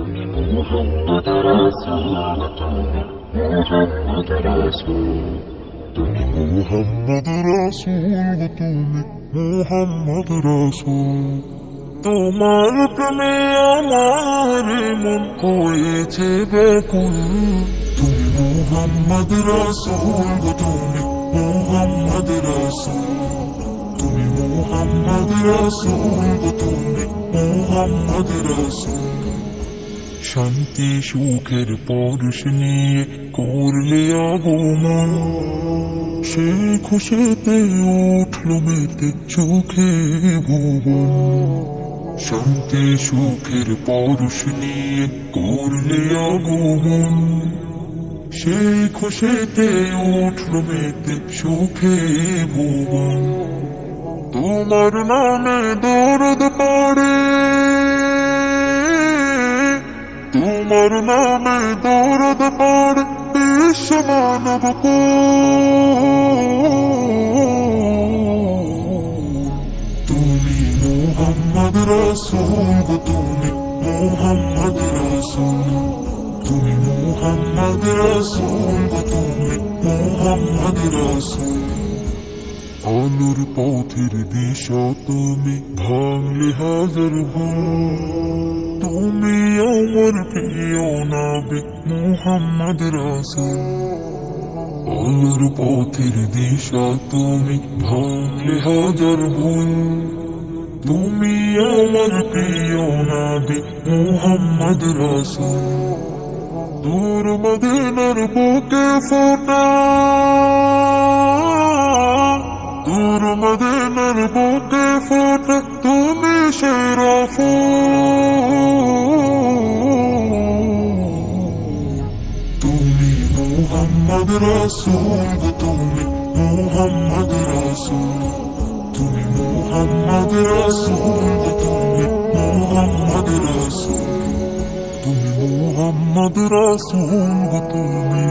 তুমি মোহাম্মদ রাসূল তুমি মোহাম্মদ রাসূল তুমি মোহাম্মদ রাসূল তুমি মোহাম্মদ রাসূল তোমার প্রেমে আমার মন হয়েছে বেকুল। তুমি মোহাম্মদ রাসূল তুমি মোহাম্মদ রাসূল তুমি মোহাম্মদ রাসূল তুমি মোহাম্মদ রাসূল শান্তি সুখের পরশ নিয়ে করলে আগমন। সেই খুশিতে উঠল মেতে সুখে ভুবন। শান্তি সুখের পরশ নিয়ে করলে আগমন। সেই খুশিতে উঠল মেতে সুখে ভুবন। তোমার নামে দরদ পড়ে। তোমার নামে দরদ পড়ে বিশ্ব মানব তুমি মোহাম্মদ রসুল, তুমি মোহাম্মদ রসুল। তুমি মোহাম্মদ রসুল, তুমি মোহাম্মদ রসুল। আলোর পথের দিশা তুমি ভাঙলে হাজার ভুল। তুমি আমার প্রিয় নাবিক মোহাম্মদ রাসুল আলোর পথের দিশা তুমি ভাঙলে হাজার ভুল তুমি আমার প্রিয় নাবিক মোহাম্মদ রাসুল দূর মদিনার বুকে ফোটা দূর মদিনার বুকে ফোটা তুমি সেরা মোহাম্মদ রাসূল গো তুমি মোহাম্মদ রাসূল তুমি মোহাম্মদ রাসূল গো তুমি মোহাম্মদ রাসূল তুমি মোহাম্মদ রাসূল গো তুমি